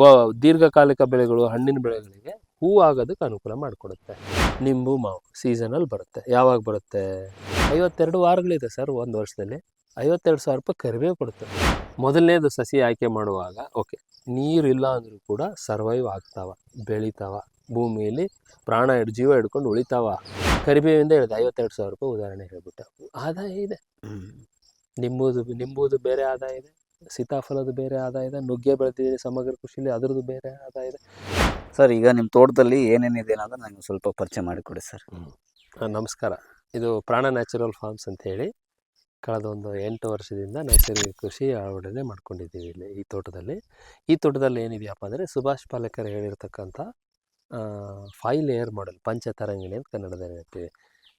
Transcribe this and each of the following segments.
ಬ ದೀರ್ಘಕಾಲಿಕ ಬೆಳೆಗಳು ಹಣ್ಣಿನ ಬೆಳೆಗಳಿಗೆ ಹೂ ಆಗೋದಕ್ಕೆ ಅನುಕೂಲ ಮಾಡಿಕೊಡುತ್ತೆ. ನಿಂಬು ಮಾವು ಸೀಸನಲ್ಲಿ ಬರುತ್ತೆ. ಯಾವಾಗ ಬರುತ್ತೆ? ಐವತ್ತೆರಡು ವಾರಗಳಿದೆ ಸರ್ ಒಂದು ವರ್ಷದಲ್ಲಿ. ಐವತ್ತೆರಡು ಸಾವಿರ ರೂಪಾಯಿ ಕರಿಬೇವು ಕೊಡುತ್ತೆ. ಮೊದಲನೇದು ಸಸಿ ಆಯ್ಕೆ ಮಾಡುವಾಗ ಓಕೆ ನೀರಿಲ್ಲ ಅಂದರೂ ಕೂಡ ಸರ್ವೈವ್ ಆಗ್ತಾವ ಬೆಳಿತಾವ. ಭೂಮಿಯಲ್ಲಿ ಪ್ರಾಣ ಹಿಡ್ ಜೀವ ಹಿಡ್ಕೊಂಡು ಉಳಿತಾವ. ಕರಿಬೇವಿಂದ ಹೇಳಿದೆ ಐವತ್ತೆರಡು ಸಾವಿರ ರೂಪಾಯಿ ಉದಾಹರಣೆ ಹೇಳ್ಬಿಟ್ಟು. ಆದಾಯ ಇದೆ. ನಿಂಬುದು ನಿಂಬುದು ಬೇರೆ ಆದಾಯ ಇದೆ. ಸೀತಾಫಲದ ಬೇರೆ ಆದಾಯ ಇದೆ ನುಗ್ಗೆ ಬೆಳೆದಿದೆ ಸಮಗ್ರ ಕೃಷಿಲಿ ಅದರದ್ದು ಬೇರೆ ಆದಾಯ ಇದೆ ಸರ್ ಈಗ ನಿಮ್ಮ ತೋಟದಲ್ಲಿ ಏನೇನಿದೆ ಅನ್ನೋದನ್ನ ನನಗೆ ಸ್ವಲ್ಪ ಪರಿಚಯ ಮಾಡಿಕೊಡಿ ಸರ್. ಆ, ನಮಸ್ಕಾರ. ಇದು ಪ್ರಾಣ ನ್ಯಾಚುರಲ್ ಫಾರ್ಮ್ಸ್ ಅಂತ ಹೇಳಿ ಕಳೆದ ಒಂದು ಎಂಟು ವರ್ಷದಿಂದ ನೈಸರ್ಗಿಕ ಕೃಷಿ ಅಳವಡನೆ ಮಾಡ್ಕೊಂಡಿದ್ದೀವಿ ಇಲ್ಲಿ ಈ ತೋಟದಲ್ಲಿ. ಈ ತೋಟದಲ್ಲಿ ಏನಿದೆಯಪ್ಪ ಅಂದರೆ ಸುಭಾಷ್ ಪಾಲೇಕರ್ ಹೇಳಿರ್ತಕ್ಕಂಥ ಫೈವ್ ಲೇಯರ್ ಮಾಡೆಲ್ ಪಂಚತರಂಗಿಣಿ ಅಂತ ಕನ್ನಡದಲ್ಲಿ ಹೇಳ್ತೀವಿ.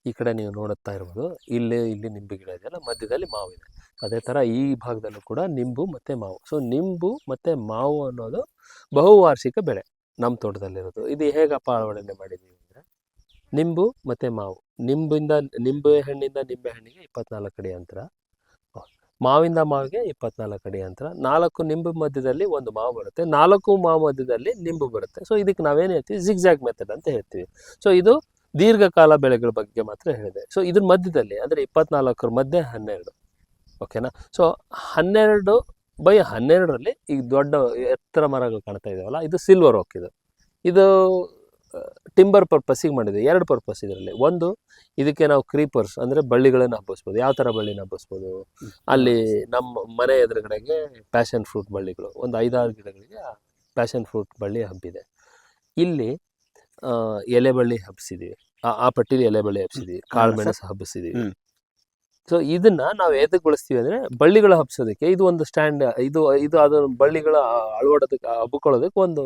ಈ ಕಡೆ ನೀವು ನೋಡುತ್ತಾ ಇರ್ಬೋದು, ಇಲ್ಲಿ ಇಲ್ಲಿ ನಿಂಬೆ ಗಿಡ ಇದೆಯಲ್ಲ ಮಧ್ಯದಲ್ಲಿ ಮಾವು ಇದೆ. ಅದೇ ಥರ ಈ ಭಾಗದಲ್ಲೂ ಕೂಡ ನಿಂಬು ಮತ್ತು ಮಾವು. ಸೊ ನಿಂಬು ಮತ್ತು ಮಾವು ಅನ್ನೋದು ಬಹುವಾರ್ಷಿಕ ಬೆಳೆ ನಮ್ಮ ತೋಟದಲ್ಲಿರೋದು. ಇದು ಹೇಗಪ್ಪ ಅಳವಡನೆ ಮಾಡಿದ್ದೀವಿ ಅಂದರೆ, ನಿಂಬು ಮತ್ತು ಮಾವು. ನಿಂಬಿಂದ, ನಿಂಬೆ ಹಣ್ಣಿಂದ ನಿಂಬೆ ಹಣ್ಣಿಗೆ ಇಪ್ಪತ್ನಾಲ್ಕು ಅಡಿ ಅಂತರ. ಮಾವಿಂದ ಮಾವಿಗೆ ಇಪ್ಪತ್ನಾಲ್ಕು ಅಡಿ ಅಂತರ. ನಾಲ್ಕು ನಿಂಬು ಮಧ್ಯದಲ್ಲಿ ಒಂದು ಮಾವು ಬರುತ್ತೆ. ನಾಲ್ಕು ಮಾವು ಮಧ್ಯದಲ್ಲಿ ನಿಂಬು ಬರುತ್ತೆ. ಸೊ ಇದಕ್ಕೆ ನಾವೇನು ಹೇಳ್ತೀವಿ? ಜಿಗ್ಜಾಗ್ ಮೆಥಡ್ ಅಂತ ಹೇಳ್ತೀವಿ. ಸೊ ಇದು ದೀರ್ಘಕಾಲ ಬೆಳೆಗಳ ಬಗ್ಗೆ ಮಾತ್ರ ಹೇಳಿದೆ. ಸೊ ಇದ್ರ ಮಧ್ಯದಲ್ಲಿ ಅಂದರೆ ಇಪ್ಪತ್ನಾಲ್ಕರ ಮಧ್ಯೆ ಹನ್ನೆರಡು. ಓಕೆನಾ ಸೊ ಹನ್ನೆರಡು ಬೈ ಹನ್ನೆರಡರಲ್ಲಿ ಈಗ ದೊಡ್ಡ ಎತ್ತರ ಮರಗಳು ಕಾಣ್ತಾ ಇದಾವಲ್ಲ, ಇದು ಸಿಲ್ವರ್ ಓಕ್ ಇದು. ಇದು ಟಿಂಬರ್ ಪರ್ಪಸ್ಸಿಗೆ ಮಾಡಿದೆ. ಎರಡು ಪರ್ಪಸ್ ಇದರಲ್ಲಿ. ಒಂದು, ಇದಕ್ಕೆ ನಾವು ಕ್ರೀಪರ್ಸ್ ಅಂದರೆ ಬಳ್ಳಿಗಳನ್ನು ಹಬ್ಬಿಸ್ಬೋದು. ಯಾವ ಥರ ಬಳ್ಳಿನ ಹಬ್ಬಿಸ್ಬೋದು? ಅಲ್ಲಿ ನಮ್ಮ ಮನೆ ಎದುರುಗಡೆಗೆ ಪ್ಯಾಷನ್ ಫ್ರೂಟ್ ಬಳ್ಳಿಗಳು. ಒಂದು ಐದಾರು ಗಿಡಗಳಿಗೆ ಪ್ಯಾಷನ್ ಫ್ರೂಟ್ ಬಳ್ಳಿ ಹಬ್ಬಿದೆ. ಇಲ್ಲಿ ಆ, ಎಲೆ ಬಳ್ಳಿ ಹಬ್ಬಿಸಿದ್ದೀವಿ ಆ- ಆ ಪಟ್ಟಿಲಿ ಎಲೆ ಬಳ್ಳಿ ಹಬ್ಬಿಸಿದ್ದೀವಿ ಕಾಳು ಸರ್. ಮೆಣಸು ಹಬ್ಬಿಸಿದ್ದೀವಿ ಸೊ ಇದನ್ನ ನಾವು ಎದಕ್ಕೆ ಬಳಸ್ತೀವಿ ಅಂದ್ರೆ ಬಳ್ಳಿಗಳ ಹಬ್ಬಿಸೋದಕ್ಕೆ ಇದು ಒಂದು ಸ್ಟ್ಯಾಂಡ್ ಇದು ಇದು ಅದು ಬಳ್ಳಿಗಳ ಅಳವಡೋದಕ್ಕೆ ಹಬ್ಬಿಕೊಳ್ಳೋದಕ್ಕೆ ಒಂದು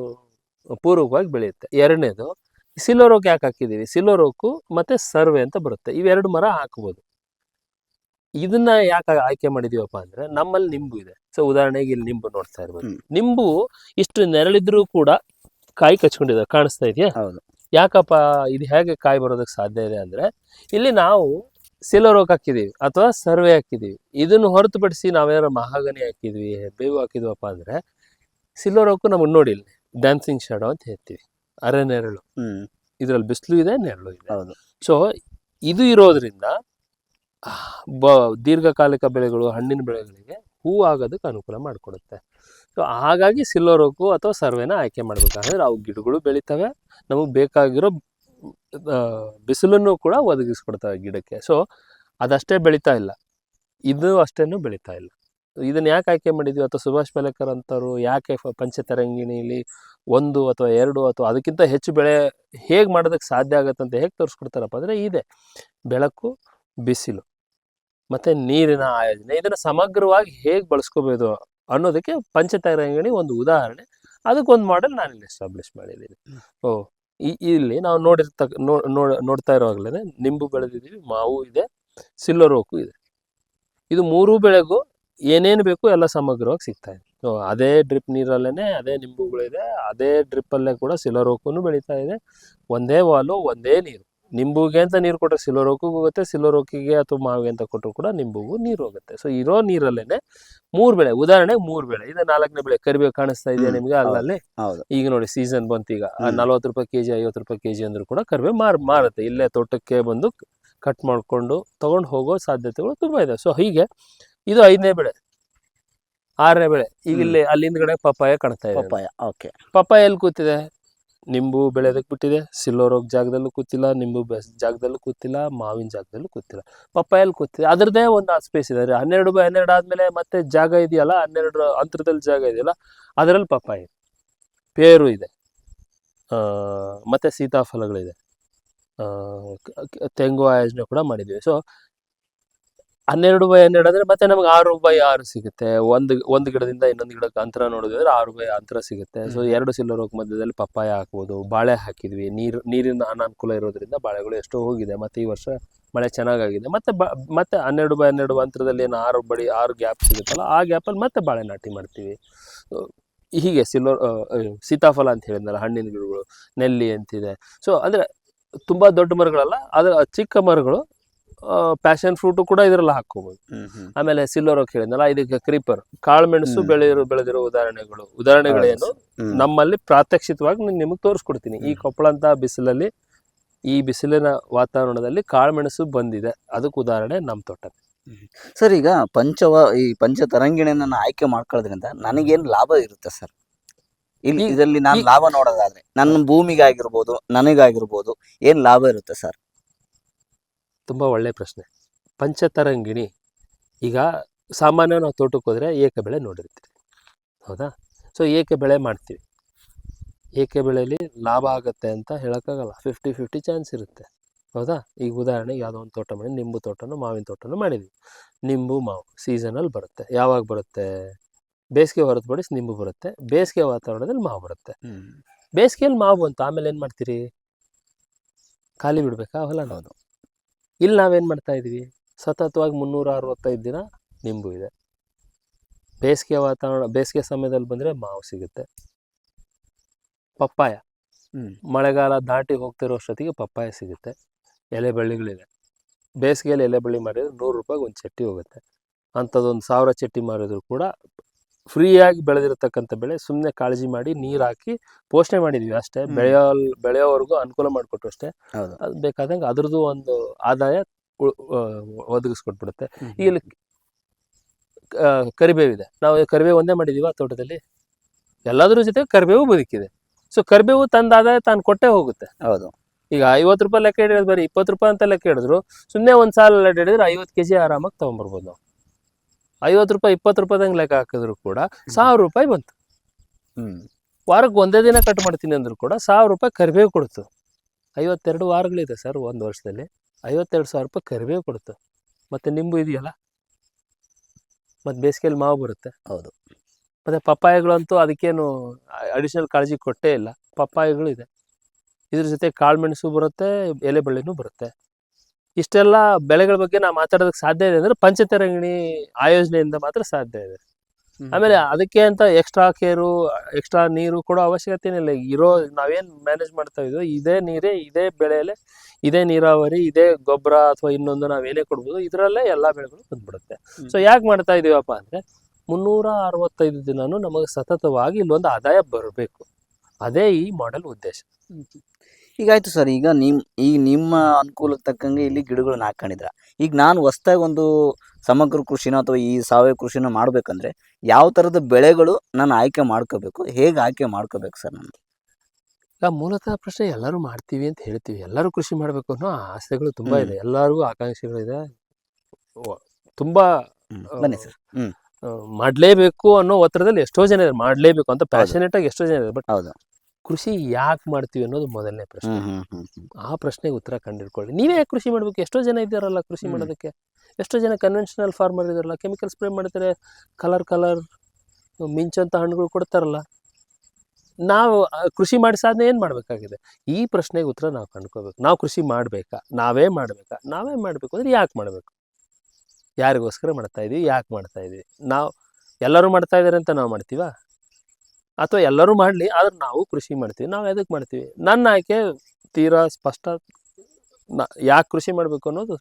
ಪೂರ್ವಕವಾಗಿ ಬೆಳೆಯುತ್ತೆ. ಎರಡನೇದು ಸಿಲ್ವರ್ ಓಕ್ ಯಾಕೆ ಹಾಕಿದ್ದೀವಿ ಸಿಲ್ವರ್ ಓಕು ಮತ್ತೆ ಸರ್ವೆ ಅಂತ ಬರುತ್ತೆ. ಇವೆರಡು ಮರ ಹಾಕ್ಬೋದು. ಇದನ್ನ ಯಾಕೆ ಆಯ್ಕೆ ಮಾಡಿದೀವಪ್ಪ ಅಂದ್ರೆ ನಮ್ಮಲ್ಲಿ ನಿಂಬು ಇದೆ. ಸೊ ಉದಾಹರಣೆಗೆ ಇಲ್ಲಿ ನಿಂಬು ನೋಡ್ತಾ ಇರ್ಬೋದು. ನಿಂಬು ಇಷ್ಟು ನೆರಳಿದ್ರೂ ಕೂಡ ಕಾಯಿ ಕಚ್ಕೊಂಡಿದೆ. ಕಾಣಿಸ್ತಾ ಇದೆಯಾ? ಹೌದು. ಯಾಕಪ್ಪ ಇದು ಹೇಗೆ ಕಾಯಿ ಬರೋದಕ್ಕೆ ಸಾಧ್ಯ ಇದೆ ಅಂದ್ರೆ ಇಲ್ಲಿ ನಾವು ಸಿಲರೋಕ್ ಹಾಕಿದ್ದೀವಿ ಹಾಕಿದೀವಿ ಅಥವಾ ಸರ್ವೆ ಹಾಕಿದ್ದೀವಿ ಇದನ್ನು ಹೊರತುಪಡಿಸಿ ನಾವೇನಾದ್ರು ಮಹಾಗನಿ ಹಾಕಿದ್ವಿ ಬೇವು ಹಾಕಿದ್ವಪ್ಪ ಅಂದ್ರೆ ಸಿಲರೋಕು ನಮಗೆ ನೋಡಿಲ್ಲ. ಡ್ಯಾನ್ಸಿಂಗ್ ಶಾಡೋ ಅಂತ ಹೇಳ್ತೀವಿ. ಅರೆ ನೆರಳು. ಹ್ಮ್. ಇದರಲ್ಲಿ ಬಿಸಿಲು ಇದೆ ನೆರಳು ಇದೆ. ಹೌದು. ಸೊ ಇದು ಇರೋದ್ರಿಂದ ಬ ದೀರ್ಘಕಾಲಿಕ ಬೆಳೆಗಳು ಹಣ್ಣಿನ ಬೆಳೆಗಳಿಗೆ ಹೂ ಆಗೋದಕ್ಕೆ ಅನುಕೂಲ ಮಾಡಿಕೊಡುತ್ತೆ. ಸೊ ಹಾಗಾಗಿ ಸಿಲ್ಲೋರೋಕು ಅಥವಾ ಸರ್ವೆನ ಆಯ್ಕೆ ಮಾಡ್ಬೇಕಾದ್ರೆ ಅವು ಗಿಡಗಳು ಬೆಳಿತವೆ, ನಮಗೆ ಬೇಕಾಗಿರೋ ಬಿಸಿಲನ್ನು ಕೂಡ ಒದಗಿಸ್ಕೊಡ್ತವೆ ಗಿಡಕ್ಕೆ. ಸೊ ಅದಷ್ಟೇ ಬೆಳೀತಾ ಇಲ್ಲ. ಇದು ಅಷ್ಟೇನು ಬೆಳೀತಾ ಇಲ್ಲ. ಇದನ್ನ ಯಾಕೆ ಆಯ್ಕೆ ಮಾಡಿದ್ವಿ? ಅಥವಾ ಸುಭಾಷ್ ಪಾಲೇಕರ್ ಅಂತವರು ಯಾಕೆ ಪಂಚತರಂಗಿಣಿಲಿ ಒಂದು ಅಥವಾ ಎರಡು ಅಥವಾ ಅದಕ್ಕಿಂತ ಹೆಚ್ಚು ಬೆಳೆ ಹೇಗೆ ಮಾಡೋದಕ್ಕೆ ಸಾಧ್ಯ ಆಗುತ್ತೆ ಅಂತ ಹೇಗೆ ತೋರಿಸ್ಕೊಡ್ತಾರಪ್ಪ ಅಂದರೆ ಇದೆ. ಬೆಳಕು, ಬಿಸಿಲು, ಮತ್ತು ನೀರಿನ ಆಯೋಜನೆ. ಇದನ್ನು ಸಮಗ್ರವಾಗಿ ಹೇಗೆ ಬಳಸ್ಕೋಬೋದು ಅನ್ನೋದಕ್ಕೆ ಪಂಚತರಂಗಿಣಿ ಒಂದು ಉದಾಹರಣೆ. ಅದಕ್ಕೊಂದು ಮಾಡೆಲ್ ನಾನು ಇಲ್ಲಿ ಎಸ್ಟಾಬ್ಲಿಷ್ ಮಾಡಿದ್ದೀನಿ ಓ ಇಲ್ಲಿ ನಾವು ನೋಡಿರ್ತಕ್ಕ ನೋಡ್ತಾ ಇರೋವಾಗಲೇ ನಿಂಬು ಬೆಳೆದಿದ್ದೀವಿ ಮಾವು ಇದೆ ಸಿಲ್ವರ್ ಓಕು ಇದೆ. ಇದು ಮೂರೂ ಬೆಳೆಗೂ ಏನೇನು ಬೇಕು ಎಲ್ಲ ಸಮಗ್ರವಾಗಿ ಸಿಗ್ತಾ ಇದೆ. ಸೊ ಅದೇ ಡ್ರಿಪ್ ನೀರಲ್ಲೇ ಅದೇ ನಿಂಬುಗಳಿದೆ ಅದೇ ಡ್ರಿಪ್ಪಲ್ಲೇ ಕೂಡ ಸಿಲ್ವರ್ ಓಕು ಬೆಳೀತಾ ಇದೆ. ಒಂದೇ ವಾಲು ಒಂದೇ ನೀರು. ನಿಂಬುಗೆ ಅಂತ ನೀರು ಕೊಟ್ಟರೆ ಸಿಲ್ವರ್ ಓಕಿಗೆ ಹೋಗುತ್ತೆ ಸಿಲ್ವರ್ ಓಕಿಗೆ ಅಥವಾ ಮಾವಿಗೆ ಅಂತ ಕೊಟ್ಟರು ಕೂಡ ನಿಂಬೂಗೂ ನೀರು ಹೋಗುತ್ತೆ. ಸೊ ಇರೋ ನೀರಲ್ಲೇನೆ ಮೂರು ಬೆಳೆ ಉದಾಹರಣೆಗೆ ಮೂರು ಬೆಳೆ. ಇದು ನಾಲ್ಕನೇ ಬೆಳೆ ಕರಿಬೇವು ಕಾಣಿಸ್ತಾ ಇದೆಯಾ ನಿಮಗೆ. ಅಲ್ಲಲ್ಲಿ ಈಗ ನೋಡಿ ಸೀಸನ್ ಬಂತು ಈಗ. ನಲ್ವತ್ತು ರೂಪಾಯಿ ಕೆಜಿ ಐವತ್ತು ರೂಪಾಯಿ ಕೆಜಿ ಅಂದ್ರೂ ಕೂಡ ಕರಿಬೇವು ಮಾರ್ ಮಾರುತ್ತೆ. ಇಲ್ಲೇ ತೋಟಕ್ಕೆ ಬಂದು ಕಟ್ ಮಾಡಿಕೊಂಡು ತಗೊಂಡು ಹೋಗೋ ಸಾಧ್ಯತೆಗಳು ತುಂಬಾ ಇದೆ. ಸೊ ಹೀಗೆ ಇದು ಐದನೇ ಬೆಳೆ ಆರನೇ ಬೆಳೆ. ಈಗ ಇಲ್ಲಿ ಅಲ್ಲಿಂದ ಕಡೆ ಪಪ್ಪಾಯ ಕಾಣ್ತಾ ಇದೆ. Papaya okay. ಪಪ್ಪಾಯ ಎಲ್ಲಿ ಕೂತಿದೆ? ನಿಂಬು ಬೆಳೆಯೋದಕ್ಕೆ ಬಿಟ್ಟಿದೆ ಸಿಲ್ಲೋರೋಗ ಜಾಗದಲ್ಲೂ ಕೂತಿಲ್ಲ, ನಿಂಬು ಬೆಸ್ ಜಾಗದಲ್ಲೂ ಕೂತಿಲ್ಲ, ಮಾವಿನ ಜಾಗದಲ್ಲೂ ಕೂತಿಲ್ಲ. ಪಪ್ಪಾಯಲ್ಲಿ ಕೂತಿದೆ, ಅದರದ್ದೇ ಒಂದು ಸ್ಪೇಸ್ ಇದೆ. ರೀ ಹನ್ನೆರಡು ಬೈ ಹನ್ನೆರಡು ಆದಮೇಲೆ ಮತ್ತೆ ಜಾಗ ಇದೆಯಲ್ಲ, ಹನ್ನೆರಡು ಅಂತರದಲ್ಲಿ ಜಾಗ ಇದೆಯಲ್ಲ, ಅದರಲ್ಲಿ ಪಪ್ಪಾಯ ಪೇರು ಇದೆ. ಮತ್ತು ಸೀತಾಫಲಗಳಿದೆ. ತೆಂಗು ಆಯೋಜನೆ ಕೂಡ ಮಾಡಿದ್ವಿ ಸೊ ಹನ್ನೆರಡು ಬೈ ಹನ್ನೆರಡು ಅಂದ್ರೆ ಮತ್ತೆ ನಮಗೆ ಆರು ಬೈ ಆರು ಸಿಗುತ್ತೆ. ಒಂದು ಒಂದು ಗಿಡದಿಂದ ಇನ್ನೊಂದು ಗಿಡಕ್ಕೆ ಅಂತರ ನೋಡಿದ್ರೆ ಆರು ಬೈ ಅಂತರ ಸಿಗುತ್ತೆ. ಸೊ ಎರಡು ಸಿಲ್ಲರ್ ಹೋಗಿ ಮಧ್ಯದಲ್ಲಿ ಪಪ್ಪಾಯ ಹಾಕ್ಬೋದು ಬಾಳೆ ಹಾಕಿದ್ವಿ. ನೀರು ನೀರಿನ ಅನಾನುಕೂಲ ಇರೋದ್ರಿಂದ ಬಾಳೆಗಳು ಎಷ್ಟೋ ಹೋಗಿದೆ. ಮತ್ತೆ ಈ ವರ್ಷ ಮಳೆ ಚೆನ್ನಾಗಾಗಿದೆ. ಮತ್ತೆ ಬ ಮತ್ತೆ ಹನ್ನೆರಡು ಬೈ ಹನ್ನೆರಡು ಅಂತರದಲ್ಲಿ ಏನು ಆರು ಬಡಿ ಆರು ಗ್ಯಾಪ್ ಸಿಗುತ್ತಲ್ಲ ಆ ಗ್ಯಾಪಲ್ಲಿ ಮತ್ತೆ ಬಾಳೆ ನಾಟಿ ಮಾಡ್ತೀವಿ. ಹೀಗೆ ಸಿಲ್ವರ್ ಸೀತಾಫಲ ಅಂತ ಹೇಳಿದ್ನಲ್ಲ ಹಣ್ಣಿನ ಗಿಡಗಳು ನೆಲ್ಲಿ ಅಂತಿದೆ. ಸೊ ಅಂದರೆ ತುಂಬ ದೊಡ್ಡ ಮರಗಳಲ್ಲ ಅದರ ಚಿಕ್ಕ ಮರಗಳು ಪ್ಯಾಷನ್ ಫ್ರೂಟ್ ಕೂಡ ಇದರಲ್ಲಿ ಹಾಕೋಬಹುದು ಆಮೇಲೆ ಸಿಲ್ವರ್ ಓಕ್ ಹೇಳಿದ್ನಲ್ಲ ಇದಕ್ಕೆ ಕ್ರೀಪರ್ ಕಾಳುಮೆಣಸು ಮೆಣಸು ಬೆಳೆದಿರೋ ಬೆಳೆದಿರೋ ಉದಾಹರಣೆಗಳು. ಉದಾಹರಣೆಗಳೇನು? ನಮ್ಮಲ್ಲಿ ಪ್ರಾತ್ಯಕ್ಷಿತವಾಗಿ ನಿಮಗೆ ತೋರಿಸ್ಕೊಡ್ತೀನಿ. ಈ. ಕೊಪ್ಪಳ ಅಂತ ಬಿಸಿಲಲ್ಲಿ ಈ ಬಿಸಿಲಿನ ವಾತಾವರಣದಲ್ಲಿ ಕಾಳುಮೆಣಸು ಬಂದಿದೆ. ಅದಕ್ಕೆ ಉದಾಹರಣೆ ನಮ್ಮ ತೋಟ ಸರ್ ಈಗ ಪಂಚವ ಈ ಪಂಚ ತರಂಗಿಣಿಯನ್ನ ನಾನು ಆಯ್ಕೆ ಮಾಡ್ಕೊಳ್ಳೋದ್ರಿಂದ ನನಗೇನು ಲಾಭ ಇರುತ್ತೆ ಸರ್? ಇಲ್ಲಿ ಇದರಲ್ಲಿ ನಾನು ಲಾಭ ನೋಡೋದಾದ್ರೆ ನನ್ನ ಭೂಮಿಗಾಗಿರ್ಬೋದು ನನಗಾಗಿರ್ಬೋದು ಏನು ಲಾಭ ಇರುತ್ತೆ ಸರ್? ತುಂಬಾ ಒಳ್ಳೆ ಪ್ರಶ್ನೆ. ಪಂಚತರಂಗಿಣಿ ಈಗ ಸಾಮಾನ್ಯ ನಾವು ತೋಟಕ್ಕೆ ಹೋದರೆ ಏಕ ಬೆಳೆ ನೋಡಿರ್ತೀವಿ ಹೌದಾ? ಸೊ ಏಕೆ ಬೆಳೆ ಮಾಡ್ತೀವಿ? ಏಕೆ ಬೆಳೆಯಲ್ಲಿ ಲಾಭ ಆಗುತ್ತೆ ಅಂತ ಹೇಳೋಕ್ಕಾಗಲ್ಲ. ಫಿಫ್ಟಿ ಫಿಫ್ಟಿ ಚಾನ್ಸ್ ಇರುತ್ತೆ. ಹೌದಾ? ಈಗ ಉದಾಹರಣೆಗೆ ಯಾವುದೋ ಒಂದು ತೋಟ ಮಾಡಿ ನಿಂಬು ತೋಟನೋ ಮಾವಿನ ತೋಟನೋ ಮಾಡಿದ್ವಿ. ನಿಂಬು ಮಾವು ಸೀಸನಲ್ಲಿ ಬರುತ್ತೆ. ಯಾವಾಗ ಬರುತ್ತೆ? ಬೇಸಿಗೆ ಹೊರತುಪಡಿಸಿ ನಿಂಬು ಬರುತ್ತೆ. ಬೇಸಿಗೆ ವಾತಾವರಣದಲ್ಲಿ ಮಾವು ಬರುತ್ತೆ. ಬೇಸಿಗೆಯಲ್ಲಿ ಮಾವು ಅಂತ ಆಮೇಲೆ ಏನು ಮಾಡ್ತೀರಿ? ಖಾಲಿ ಬಿಡ್ಬೇಕಾ? ಹೊಲ ಹೌದು. ಇಲ್ಲಿ ನಾವೇನು ಮಾಡ್ತಾ ಇದ್ದೀವಿ? ಸತತವಾಗಿ ಮುನ್ನೂರ ಅರವತ್ತೈದು ದಿನ ನಿಂಬು ಇದೆ. ಬೇಸಿಗೆ ವಾತಾವರಣ ಬೇಸಿಗೆ ಸಮಯದಲ್ಲಿ ಬಂದರೆ ಮಾವು ಸಿಗುತ್ತೆ. ಪಪ್ಪಾಯ. ಮಳೆಗಾಲ ದಾಟಿ ಹೋಗ್ತಿರೋ ಅಷ್ಟೊತ್ತಿಗೆ ಪಪ್ಪಾಯ ಸಿಗುತ್ತೆ. ಎಲೆ ಬಳ್ಳಿಗಳಿವೆ. ಬೇಸಿಗೆಯಲ್ಲಿ ಎಲೆ ಬಳ್ಳಿ ಮಾಡಿದರೆ ನೂರು ರೂಪಾಯಿಗೆ ಒಂದು ಚಟ್ಟಿ ಹೋಗುತ್ತೆ. ಅಂಥದ್ದೊಂದು ಸಾವಿರ ಚಟ್ಟಿ ಮಾರಿದ್ರು ಕೂಡ ಫ್ರೀಯಾಗಿ ಬೆಳೆದಿರತಕ್ಕಂಥ ಬೆಳೆ ಸುಮ್ಮನೆ ಕಾಳಜಿ ಮಾಡಿ ನೀರು ಹಾಕಿ ಪೋಷಣೆ ಮಾಡಿದ್ವಿ ಅಷ್ಟೇ. ಬೆಳೆಯೋ ಬೆಳೆಯೋವರೆಗೂ ಅನುಕೂಲ ಮಾಡಿಕೊಟ್ಟು ಅಷ್ಟೇ. ಹೌದು. ಅದು ಬೇಕಾದಂಗೆ ಅದ್ರದ್ದು ಒಂದು ಆದಾಯ ಒದಗಿಸ್ಕೊಟ್ಬಿಡುತ್ತೆ. ಇಲ್ಲಿ ಆ, ಕರಿಬೇವಿದೆ. ನಾವು ಕರಿಬೇವು ಒಂದೇ ಮಾಡಿದೀವ ತೋಟದಲ್ಲಿ? ಎಲ್ಲದ್ರ ಜೊತೆ ಕರಿಬೇವು ಬದುಕಿದೆ. ಸೊ ಕರಿಬೇವು ತಂದ ಆದಾಯ ತಾನು ಕೊಟ್ಟೇ ಹೋಗುತ್ತೆ. ಹೌದು. ಈಗ ಐವತ್ತು ರೂಪಾಯಿ ಲೆಕ್ಕ ಹಿಡಿಯೋದು ಬರೀ ಇಪ್ಪತ್ತು ರೂಪಾಯಿ ಅಂತ ಲೆಕ್ಕ ಹಿಡಿದ್ರು ಸುಮ್ಮನೆ ಒಂದು ಸಾಲ ಲೆಕ್ಕ ಹಿಡಿದ್ರೆ ಐವತ್ತು ಕೆಜಿ ಆರಾಮಾಗಿ ತೊಗೊಂಬರ್ಬೋದು ನಾವು. ಐವತ್ತು ರೂಪಾಯಿ ಇಪ್ಪತ್ತು ರೂಪಾಯಿದಂಗೆ ಲೆಕ್ಕ ಹಾಕಿದ್ರು ಕೂಡ ಸಾವಿರ ರೂಪಾಯಿ ಬಂತು. ಹ್ಮ್. ವಾರಕ್ಕೆ ಒಂದೇ ದಿನ ಕಟ್ ಮಾಡ್ತೀನಿ ಅಂದ್ರು ಕೂಡ ಸಾವಿರ ರೂಪಾಯಿ ಕರಿಬೇವು ಕೊಡ್ತು. ಐವತ್ತೆರಡು ವಾರಗಳಿದೆ ಸರ್ ಒಂದು ವರ್ಷದಲ್ಲಿ. ಐವತ್ತೆರಡು ಸಾವಿರ ರೂಪಾಯಿ ಕರಿಬೇವು ಕೊಡ್ತು. ಮತ್ತು ನಿಂಬು ಇದೆಯಲ್ಲ? ಮತ್ತು ಬೇಸಿಗೆಯಲ್ಲಿ ಮಾವು ಬರುತ್ತೆ. ಹೌದು. ಮತ್ತು ಪಪ್ಪಾಯಗಳಂತೂ ಅದಕ್ಕೇನು ಅಡಿಷನಲ್ ಕಾಳಜಿ ಕೊಟ್ಟೇ ಇಲ್ಲ. ಪಪ್ಪಾಯಗಳು ಇದೆ. ಇದ್ರ ಜೊತೆ ಕಾಳುಮೆಣಸು ಬರುತ್ತೆ ಎಲೆ ಬಳ್ಳಿನೂ ಬರುತ್ತೆ. ಇಷ್ಟೆಲ್ಲ ಬೆಳೆಗಳ ಬಗ್ಗೆ ನಾವು ಮಾತಾಡೋದಕ್ಕೆ ಸಾಧ್ಯ ಇದೆ ಅಂದ್ರೆ ಪಂಚತರಂಗಿಣಿ ಆಯೋಜನೆಯಿಂದ ಮಾತ್ರ ಸಾಧ್ಯ ಇದೆ. ಆಮೇಲೆ ಅದಕ್ಕೆ ಅಂತ ಎಕ್ಸ್ಟ್ರಾ ಕೇರು ಎಕ್ಸ್ಟ್ರಾ ನೀರು ಕೊಡೋ ಅವಶ್ಯಕತೆ ಇಲ್ಲ ಇರೋ ನಾವೇನ್ ಮ್ಯಾನೇಜ್ ಮಾಡ್ತಾ ಇದೀವೋ ಇದೇ ನೀರೇ ಇದೇ ಬೆಳೆಯಲ್ಲೇ ಇದೇ ನೀರಾವರಿ ಇದೇ ಗೊಬ್ಬರ ಅಥವಾ ಇನ್ನೊಂದು ನಾವೇನೇ ಕೊಡ್ಬೋದು ಇದರಲ್ಲೇ ಎಲ್ಲಾ ಬೆಳೆಗಳು ಬಂದ್ಬಿಡುತ್ತೆ. ಸೊ ಯಾಕೆ ಮಾಡ್ತಾ ಇದೀವಪ್ಪ ಅಂದ್ರೆ ಮುನ್ನೂರ ಅರವತ್ತೈದು ದಿನನೂ ನಮಗೆ ಸತತವಾಗಿ ಇಲ್ಲೊಂದು ಆದಾಯ ಬರಬೇಕು. ಅದೇ ಈ ಮಾಡೆಲ್ ಉದ್ದೇಶ. ಈಗ ಆಯ್ತು ಸರ್. ಈಗ ನಿಮ್ ಈಗ ನಿಮ್ಮ ಅನುಕೂಲಕ್ಕೆ ತಕ್ಕಂಗೆ ಇಲ್ಲಿ ಗಿಡಗಳನ್ನ ಹಾಕೊಂಡಿದ್ರ ಈಗ ನಾನು ಹೊಸ್ದಾಗಿ ಒಂದು ಸಮಗ್ರ ಕೃಷಿನ ಅಥವಾ ಈ ಸಾವಯವ ಕೃಷಿನ ಮಾಡ್ಬೇಕಂದ್ರೆ ಯಾವ ಥರದ ಬೆಳೆಗಳು ನಾನು ಆಯ್ಕೆ ಮಾಡ್ಕೋಬೇಕು? ಹೇಗೆ ಆಯ್ಕೆ ಮಾಡ್ಕೋಬೇಕು ಸರ್ ನಾನು ಈಗ ಮೂಲತಃ ಪ್ರಶ್ನೆ ಎಲ್ಲರೂ ಮಾಡ್ತೀವಿ ಅಂತ ಹೇಳ್ತೀವಿ. ಎಲ್ಲರೂ ಕೃಷಿ ಮಾಡಬೇಕು ಅನ್ನೋ ಆಸೆಗಳು ತುಂಬಾ ಇದೆ. ಎಲ್ಲರಿಗೂ ಆಕಾಂಕ್ಷೆಗಳಿದೆ. ತುಂಬ ತುಂಬಾ ಬನ್ನಿ ಸರ್. ಮಾಡ್ಲೇಬೇಕು ಅನ್ನೋ ಒತ್ತಡದಲ್ಲಿ ಎಷ್ಟೋ ಜನ ಇದ್ದಾರೆ. ಮಾಡಲೇಬೇಕು ಅಂತ ಪ್ಯಾಷನೇಟ್ ಆಗಿ ಎಷ್ಟೋ ಜನ ಇದ್ದಾರೆ. ಬಟ್ ಹೌದು. ಕೃಷಿ ಯಾಕೆ ಮಾಡ್ತೀವಿ ಅನ್ನೋದು ಮೊದಲನೇ ಪ್ರಶ್ನೆ. ಆ ಪ್ರಶ್ನೆಗೆ ಉತ್ತರ ಕಂಡಿಡ್ಕೊಳ್ಳಿ. ನೀವೇ ಕೃಷಿ ಮಾಡ್ಬೇಕು? ಎಷ್ಟೋ ಜನ ಇದ್ದಾರಲ್ಲ ಕೃಷಿ ಮಾಡೋದಕ್ಕೆ. ಎಷ್ಟೋ ಜನ ಕನ್ವೆನ್ಷನಲ್ ಫಾರ್ಮರ್ ಇದಾರಲ್ಲ ಕೆಮಿಕಲ್ ಸ್ಪ್ರೇ ಮಾಡ್ತಾರೆ ಕಲರ್ ಕಲರ್ ಮಿಂಚಂತ ಹಣ್ಣುಗಳು ಕೊಡ್ತಾರಲ್ಲ. ನಾವು ಕೃಷಿ ಮಾಡಿ ಸಾಧನೆ ಏನು ಮಾಡಬೇಕಾಗಿದೆ? ಈ ಪ್ರಶ್ನೆಗೆ ಉತ್ತರ ನಾವು ಕಂಡ್ಕೋಬೇಕು. ನಾವು ಕೃಷಿ ಮಾಡಬೇಕಾ? ನಾವೇ ಮಾಡಬೇಕಾ? ನಾವೇ ಮಾಡಬೇಕು ಅಂದರೆ ಯಾಕೆ ಮಾಡಬೇಕು? ಯಾರಿಗೋಸ್ಕರ ಮಾಡ್ತಾ ಇದೀವಿ? ಯಾಕೆ ಮಾಡ್ತಾ ಇದೀವಿ? ನಾವು ಎಲ್ಲರೂ ಮಾಡ್ತಾ ಇದ್ದಾರೆ ಅಂತ ನಾವು ಮಾಡ್ತೀವಾ? ಅಥವಾ ಎಲ್ಲರೂ ಮಾಡಲಿ, ಆದ್ರೆ ನಾವು ಕೃಷಿ ಮಾಡ್ತೀವಿ. ನಾವು ಎದಕ್ಕೆ ಮಾಡ್ತೀವಿ? ನನ್ನ ಆಯ್ಕೆ ತೀರಾ ಸ್ಪಷ್ಟ. ಯಾಕೆ ಕೃಷಿ ಮಾಡಬೇಕು ಅನ್ನೋದು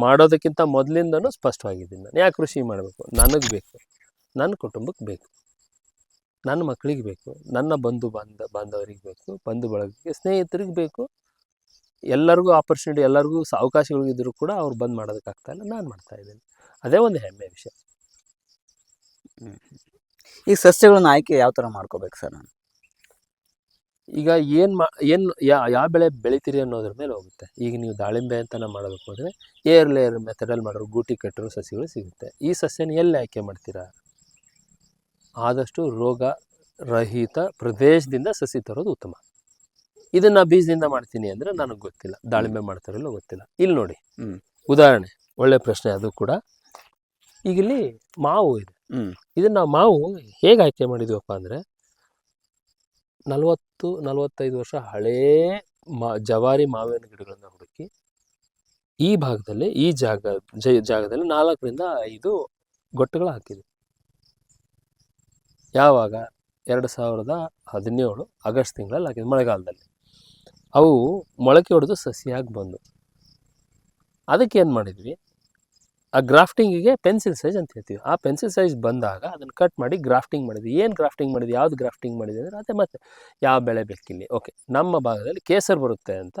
ಮಾಡೋದಕ್ಕಿಂತ ಮೊದಲಿಂದನೂ ಸ್ಪಷ್ಟವಾಗಿದ್ದೀನಿ ನಾನು. ಯಾಕೆ ಕೃಷಿ ಮಾಡಬೇಕು? ನನಗೆ ಬೇಕು. ನನ್ನ ಕುಟುಂಬಕ್ಕೆ ಬೇಕು. ನನ್ನ ಮಕ್ಕಳಿಗೆ ಬೇಕು. ನನ್ನ ಬಂಧು ಬಾಂಧ ಬಾಂಧವರಿಗೆ ಬೇಕು. ಬಂಧು ಬಳಗಕ್ಕೆ ಸ್ನೇಹಿತರಿಗೆ ಬೇಕು. ಎಲ್ಲರಿಗೂ ಆಪರ್ಚುನಿಟಿ ಎಲ್ಲರಿಗೂ ಅವಕಾಶಗಳಿದ್ದರೂ ಕೂಡ ಅವ್ರು ಬಂದ್ ಮಾಡೋದಕ್ಕಾಗ್ತಾ ಇಲ್ಲ. ನಾನು ಮಾಡ್ತಾ ಇದ್ದೀನಿ. ಅದೇ ಒಂದು ಹೆಮ್ಮೆ ವಿಷಯ. ಈ ಸಸ್ಯಗಳನ್ನ ಆಯ್ಕೆ ಯಾವ ಥರ ಮಾಡ್ಕೋಬೇಕು ಸರ್ ನಾನು? ಈಗ ಏನು ಮಾ ಏನು ಯಾ ಯಾವ ಬೆಳೆ ಬೆಳಿತೀರಿ ಅನ್ನೋದ್ರ ಮೇಲೆ ಹೋಗುತ್ತೆ. ಈಗ ನೀವು ದಾಳಿಂಬೆ ಅಂತ ನಾವು ಮಾಡಬೇಕು ಅಂದರೆ ಏರ್ ಲೇಯರ್ ಮೆಥಡಲ್ಲಿ ಮಾಡೋರು ಗೂಟಿ ಕಟ್ಟಿರೋ ಸಸಿಗಳು ಸಿಗುತ್ತೆ. ಈ ಸಸ್ಯನ ಎಲ್ಲಿ ಆಯ್ಕೆ ಮಾಡ್ತೀರಾ? ಆದಷ್ಟು ರೋಗ ರಹಿತ ಪ್ರದೇಶದಿಂದ ಸಸಿ ತರೋದು ಉತ್ತಮ. ಇದನ್ನ ಬೀಜದಿಂದ ಮಾಡ್ತೀನಿ ಅಂದರೆ ನನಗೆ ಗೊತ್ತಿಲ್ಲ. ದಾಳಿಂಬೆ ಮಾಡ್ತಾರಲ್ಲೋ ಗೊತ್ತಿಲ್ಲ. ಇಲ್ಲಿ ನೋಡಿ. ಉದಾಹರಣೆ ಒಳ್ಳೆ ಪ್ರಶ್ನೆ ಅದು ಕೂಡ. ಈಗ ಇಲ್ಲಿ ಮಾವು ಇದೆ. ಇದನ್ನ ಮಾವು ಹೇಗೆ ಆಯ್ಕೆ ಮಾಡಿದ್ವಪ್ಪ ಅಂದ್ರೆ ನಲವತ್ತು ನಲವತ್ತೈದು ವರ್ಷ ಹಳೇ ಮಾ ಜವಾರಿ ಮಾವಿನ ಗಿಡಗಳನ್ನ ಹುಡುಕಿ ಈ ಭಾಗದಲ್ಲಿ ಈ ಜಾಗ ಜಾಗದಲ್ಲಿ ನಾಲ್ಕರಿಂದ ಐದು ಗೊಟ್ಟುಗಳು ಹಾಕಿದ್ವಿ. ಯಾವಾಗ? ಎರಡು ಸಾವಿರದ ಹದಿನೇಳು ಆಗಸ್ಟ್ ತಿಂಗಳಲ್ಲಿ ಹಾಕಿದ್ವಿ ಮಳೆಗಾಲದಲ್ಲಿ. ಅವು ಮೊಳಕೆ ಹೊಡೆದು ಸಸಿಯಾಗಿ ಬಂದು ಅದಕ್ಕೆ ಏನು ಮಾಡಿದ್ವಿ? ಆ ಗ್ರಾಫ್ಟಿಂಗಿಗೆ ಪೆನ್ಸಿಲ್ ಸೈಜ್ ಅಂತ ಹೇಳ್ತೀವಿ. ಆ ಪೆನ್ಸಿಲ್ ಸೈಜ್ ಬಂದಾಗ ಅದನ್ನು ಕಟ್ ಮಾಡಿ ಗ್ರಾಫ್ಟಿಂಗ್ ಮಾಡಿದ್ವಿ. ಏನು ಗ್ರಾಫ್ಟಿಂಗ್ ಮಾಡಿದ್ವಿ? ಯಾವ್ದು ಗ್ರಾಫ್ಟಿಂಗ್ ಮಾಡಿದ್ವಿ ಅಂದರೆ ಅದೇ ಮತ್ತೆ ಯಾವ ಬೆಳೆ ಬೇಕಿಲ್ಲಿ. ಓಕೆ, ನಮ್ಮ ಭಾಗದಲ್ಲಿ ಕೇಸರ್ ಬರುತ್ತೆ ಅಂತ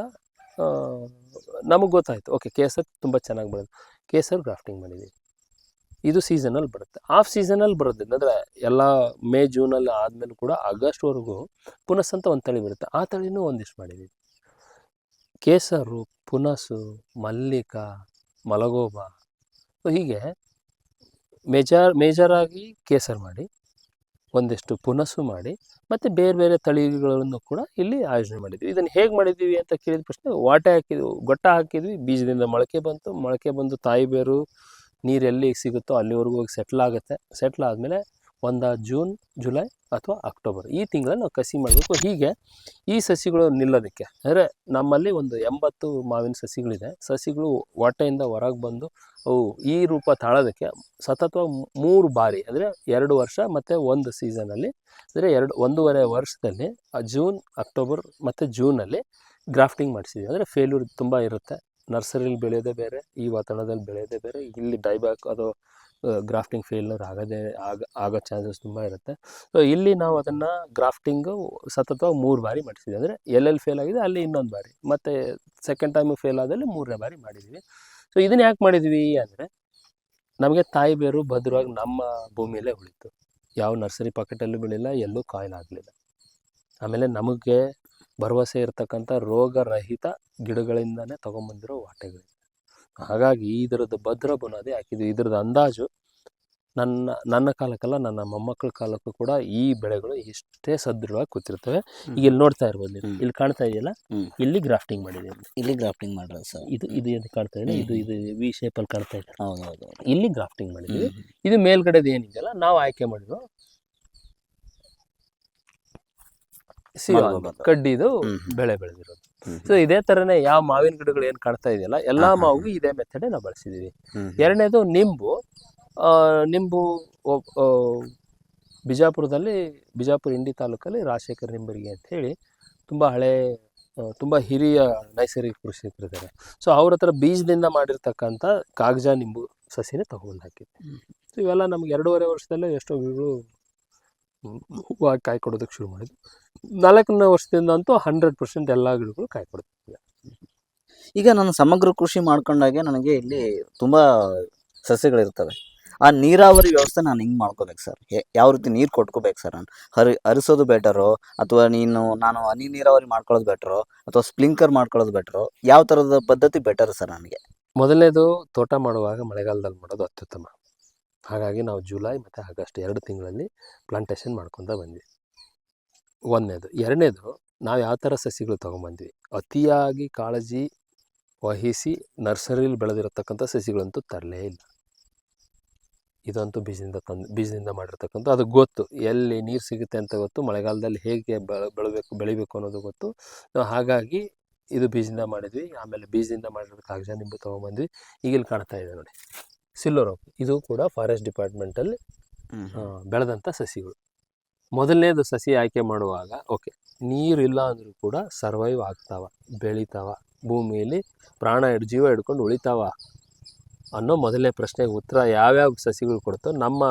ನಮಗೆ ಗೊತ್ತಾಯಿತು. ಓಕೆ, ಕೇಸರ್ ತುಂಬ ಚೆನ್ನಾಗಿ ಬರುತ್ತೆ. ಕೇಸರ್ ಗ್ರಾಫ್ಟಿಂಗ್ ಮಾಡಿದ್ವಿ. ಇದು ಸೀಸನಲ್ಲಿ ಬರುತ್ತೆ. ಆಫ್ ಸೀಸನಲ್ಲಿ ಬರುತ್ತೆ ಅಂದರೆ ಎಲ್ಲ ಮೇ, ಜೂನಲ್ಲಿ ಆದಮೇಲೆ ಕೂಡ ಆಗಸ್ಟ್ವರೆಗೂ ಪುನಸ್ ಅಂತ ಒಂದು ತಳಿ ಬರುತ್ತೆ. ಆ ತಳಿನೂ ಒಂದಿಷ್ಟು ಮಾಡಿದ್ವಿ. ಕೇಸರು ಪುನಸು ಮಲ್ಲಿಕ, ಮಲಗೋಬ ಸೊ ಹೀಗೆ ಮೇಜರ್, ಮೇಜರಾಗಿ ಕೇಸರ್ ಮಾಡಿ, ಒಂದಿಷ್ಟು ಪುನಸ್ಸು ಮಾಡಿ, ಮತ್ತು ಬೇರೆ ಬೇರೆ ತಳಿಗಳನ್ನು ಕೂಡ ಇಲ್ಲಿ ಆಯೋಜನೆ ಮಾಡಿದ್ವಿ. ಇದನ್ನು ಹೇಗೆ ಮಾಡಿದ್ವಿ ಅಂತ ಕೇಳಿದ ಪ್ರಶ್ನೆ, ವಾಟೆ ಹಾಕಿದ್ವಿ, ಗೊಟ್ಟ ಹಾಕಿದ್ವಿ, ಬೀಜದಿಂದ ಮೊಳಕೆ ಬಂತು. ಮೊಳಕೆ ಬಂದು ತಾಯಿ ಬೇರು ನೀರು ಸಿಗುತ್ತೋ ಅಲ್ಲಿವರೆಗೂ ಹೋಗಿ ಸೆಟ್ಲ್ ಆಗುತ್ತೆ. ಸೆಟ್ಲ್ ಆದಮೇಲೆ ಒಂದು ಜೂನ್, ಜುಲೈ ಅಥವಾ ಅಕ್ಟೋಬರ್. ಈ ತಿಂಗಳಲ್ಲಿ ನಾವು ಕಸಿ ಮಾಡಬೇಕು. ಹೀಗೆ ಈ ಸಸಿಗಳು ನಿಲ್ಲೋದಕ್ಕೆ. ಅಂದರೆ ನಮ್ಮಲ್ಲಿ ಒಂದು ಎಂಬತ್ತು ಮಾವಿನ ಸಸಿಗಳಿದೆ. ಸಸಿಗಳು ಹೊಟ್ಟೆಯಿಂದ ಹೊರಗೆ ಬಂದು ಅವು ಈ ರೂಪ ತಾಳೋದಕ್ಕೆ ಸತತವಾಗಿ ಮೂರು ಬಾರಿ, ಅಂದರೆ ಎರಡು ವರ್ಷ ಮತ್ತು ಒಂದು ಸೀಸನಲ್ಲಿ ಅಂದರೆ ಎರಡು, ಒಂದೂವರೆ ವರ್ಷದಲ್ಲಿ ಜೂನ್, ಅಕ್ಟೋಬರ್ ಮತ್ತು ಜೂನಲ್ಲಿ ಗ್ರಾಫ್ಟಿಂಗ್ ಮಾಡಿಸಿದ್ವಿ. ಅಂದರೆ ಫೇಲ್ಯೂರ್ ತುಂಬ ಇರುತ್ತೆ. ನರ್ಸರಿಲಿ ಬೆಳೆಯೋದೇ ಬೇರೆ, ಈ ವಾತಾವರಣದಲ್ಲಿ ಬೆಳೆಯೋದೇ ಬೇರೆ. ಇಲ್ಲಿ ಡೈಬ್ಯಾಕ್ ಅದು ಗ್ರಾಫ್ಟಿಂಗ್ ಫೇಲ್ಯೂರ್ ಆಗೋದೇ, ಆಗ, ಆಗೋ ಚಾನ್ಸಸ್ ತುಂಬ ಇರುತ್ತೆ. ಸೊ ಇಲ್ಲಿ ನಾವು ಅದನ್ನು ಗ್ರಾಫ್ಟಿಂಗು ಸತತವಾಗಿ ಮೂರು ಬಾರಿ ಮಾಡಿಸಿದ್ವಿ. ಅಂದರೆ ಎಲ್ಲೆಲ್ಲಿ ಫೇಲ್ ಆಗಿದೆ, ಅಲ್ಲಿ ಇನ್ನೊಂದು ಬಾರಿ. ಮತ್ತು ಸೆಕೆಂಡ್ ಟೈಮು ಫೇಲ್ ಆದಲ್ಲಿ ಮೂರನೇ ಬಾರಿ ಮಾಡಿದ್ವಿ. ಸೊ ಇದನ್ನ ಯಾಕೆ ಮಾಡಿದ್ವಿ ಅಂದರೆ, ನಮಗೆ ತಾಯಿ ಬೇರು ಭದ್ರವಾಗಿ ನಮ್ಮ ಭೂಮಿಯಲ್ಲೇ ಉಳಿತು. ಯಾವ ನರ್ಸರಿ ಪಾಕೆಟಲ್ಲೂ ಬೆಳಿಲ್ಲ ಎಲ್ಲೂ ಕಾಯಿಲ್ ಆಗಲಿಲ್ಲ. ಆಮೇಲೆ ನಮಗೆ ಭರವಸೆ ಇರತಕ್ಕಂಥ ರೋಗರಹಿತ ಗಿಡಗಳಿಂದನೇ ತೊಗೊಂಬಂದಿರೋ ವಾಟೆಗಳು ಹಾಗಾಗಿ ಇದರದ್ದು ಭದ್ರ ಬುನಾದಿ ಹಾಕಿದ್ವಿ. ಇದ್ರದ್ದು ಅಂದಾಜು ನನ್ನ ನನ್ನ ಕಾಲಕ್ಕಲ್ಲ ನನ್ನ ಮೊಮ್ಮಕ್ಕಳ ಕಾಲಕ್ಕೂ ಕೂಡ ಈ ಬೆಳೆಗಳು ಇಷ್ಟೇ ಸದೃಢವಾಗಿ ಕೂತಿರ್ತವೆ. ಈಗ ಇಲ್ಲಿ ನೋಡ್ತಾ ಇರ್ಬೋದು ನೀವು. ಇಲ್ಲಿ ಕಾಣ್ತಾ ಇದೆಯಲ್ಲ? ಇಲ್ಲಿ ಗ್ರಾಫ್ಟಿಂಗ್ ಮಾಡಿದೆ ಇಲ್ಲಿ ಗ್ರಾಫ್ಟಿಂಗ್ ಮಾಡಿದ್ರೆ ಸರ್. ಇದು ಇದು ಏನು ಕಾಣ್ತಾ ಇದೆ? ಇದು ಇದು ವಿ ಶೇಪಲ್ಲಿ ಕಾಣ್ತಾ ಇದೆ. ಹೌದು ಹೌದು ಇಲ್ಲಿ ಗ್ರಾಫ್ಟಿಂಗ್ ಮಾಡಿದ್ವಿ ಇದು ಮೇಲ್ಗಡೆದು ಏನಿದೆಯಲ್ಲ ನಾವು ಆಯ್ಕೆ ಮಾಡಿದ್ವು ಮಲಗೋಬ. ಕಡ್ಡಿದು. ಬೆಳೆ ಬೆಳೆದಿರೋದು. ಸೊ ಇದೇ ತರನೇ ಯಾವ ಮಾವಿನ ಗಿಡಗಳು ಏನ್ ಕಾಣ್ತಾ ಇದೆಯಲ್ಲ ಎಲ್ಲಾ ಮಾವು ಇದೇ ಮೆಥಡ್ ನಾವು ಬಳಸಿದೀವಿ ಎರಡನೇದು ನಿಂಬು ಆ, ನಿಂಬು ಬಿಜಾಪುರದಲ್ಲಿ ಬಿಜಾಪುರ ಇಂಡಿ ತಾಲೂಕಲ್ಲಿ ರಾಜಶೇಖರ್ ನಿಂಬರಿಗೆ ಅಂತ ಹೇಳಿ ತುಂಬಾ ಹಳೆ ತುಂಬಾ ಹಿರಿಯ ನೈಸರ್ಗಿಕ ಕೃಷಿಕರಿದ್ದಾರೆ ಸೊ ಅವ್ರ ಹತ್ರ ಬೀಜದಿಂದ ಮಾಡಿರ್ತಕ್ಕಂಥ ಕಾಗಜ ನಿಂಬು ಸಸಿನೇ ತಗೊಂಡು ಹಾಕಿದ್ವಿ. ಸೊ ಇವೆಲ್ಲ ನಮ್ಗೆ ಎರಡೂವರೆ ವರ್ಷದಲ್ಲೇ ಎಷ್ಟೋ ಗಿಡಗಳು ಹೂವಾಗಿ ಕಾಯಿ ಕೊಡೋದಕ್ಕೆ ಶುರು ಮಾಡಿದ್ವಿ ನಾಲ್ಕನೇ ವರ್ಷದಿಂದ ಅಂತೂ ಹಂಡ್ರೆಡ್ ಪರ್ಸೆಂಟ್ ಎಲ್ಲ ಗಿಡಗಳು ಕಾಯಿ ಕೊಡ್ತಿವೆ ಈಗ ನಾನು ಸಮಗ್ರ ಕೃಷಿ ಮಾಡ್ಕೊಂಡಾಗೆ ನನಗೆ ಇಲ್ಲಿ ತುಂಬ ಸಸ್ಯಗಳಿರ್ತವೆ. ಆ ನೀರಾವರಿ ವ್ಯವಸ್ಥೆ ನಾನು ಹಿಂಗೆ ಮಾಡ್ಕೋಬೇಕು ಸರ್? ಯಾವ ರೀತಿ ನೀರು ಕೊಟ್ಕೋಬೇಕು ಸರ್ ನಾನು? ಹರಿ ಹರಿಸೋದು ಬೆಟರೋ ಅಥವಾ ನೀನು ನಾನು ಹನಿ ನೀರಾವರಿ ಮಾಡ್ಕೊಳ್ಳೋದು ಬೆಟರೋ ಅಥವಾ ಸ್ಪ್ಲಿಂಕರ್ ಮಾಡ್ಕೊಳ್ಳೋದು ಬೆಟರೋ? ಯಾವ ಥರದ ಪದ್ಧತಿ ಬೆಟರ್ ಸರ್ ನನಗೆ? ಮೊದಲನೇದು ತೋಟ ಮಾಡುವಾಗ ಮಳೆಗಾಲದಲ್ಲಿ ಮಾಡೋದು ಅತ್ಯುತ್ತಮ. ಹಾಗಾಗಿ ನಾವು ಜುಲೈ ಮತ್ತು ಆಗಸ್ಟ್ ಎರಡು ತಿಂಗಳಲ್ಲಿ ಪ್ಲಾಂಟೇಶನ್ ಮಾಡ್ಕೊತ ಬಂದ್ವಿ. ಒಂದನೇದು. ಎರಡನೇದು, ನಾವು ಯಾವ ಥರ ಸಸಿಗಳು ತೊಗೊಂಬಂದ್ವಿ? ಅತಿಯಾಗಿ ಕಾಳಜಿ ವಹಿಸಿ ನರ್ಸರಿಲಿ ಬೆಳೆದಿರತಕ್ಕಂಥ ಸಸಿಗಳಂತೂ ತರಲೇ ಇಲ್ಲ. ಇದಂತೂ ಬೀಜದಿಂದ ತಂದು, ಬೀಜದಿಂದ ಮಾಡಿರ್ತಕ್ಕಂಥ, ಅದು ಗೊತ್ತು. ಎಲ್ಲಿ ನೀರು ಸಿಗುತ್ತೆ ಅಂತ ಗೊತ್ತು, ಮಳೆಗಾಲದಲ್ಲಿ ಹೇಗೆ ಬೆಳೆ, ಬೆಳಬೇಕು, ಬೆಳಿಬೇಕು ಅನ್ನೋದು ಗೊತ್ತು. ನಾವು ಹಾಗಾಗಿ ಇದು ಬೀಜದಿಂದ ಮಾಡಿದ್ವಿ. ಆಮೇಲೆ ಬೀಜದಿಂದ ಮಾಡಿರೋ ಕಾಗಜ ನಿಂಬು ತೊಗೊಂಬಂದ್ವಿ. ಈಗ ಇಲ್ಲಿ ಕಾಣ್ತಾ ಇದೆ ನೋಡಿ. ಸಿಲ್ಲೋರೋಪ್ ಇದು ಕೂಡ ಫಾರೆಸ್ಟ್ ಡಿಪಾರ್ಟ್ಮೆಂಟಲ್ಲಿ ಬೆಳೆದಂಥ ಸಸಿಗಳು. ಮೊದಲನೇದು ಸಸಿ ಆಯ್ಕೆ ಮಾಡುವಾಗ ಓಕೆ ನೀರು ಇಲ್ಲ ಅಂದರೂ ಕೂಡ ಸರ್ವೈವ್ ಆಗ್ತಾವ ಬೆಳಿತಾವ. ಭೂಮಿಯಲ್ಲಿ ಪ್ರಾಣ ಹಿಡ್ ಜೀವ ಹಿಡ್ಕೊಂಡು ಉಳಿತಾವ. ಅನ್ನೋ ಮೊದಲನೇ ಪ್ರಶ್ನೆಗೆ ಉತ್ತರ ಯಾವ್ಯಾವ ಸಸಿಗಳು ಕೊಡುತ್ತೋ ನಮ್ಮ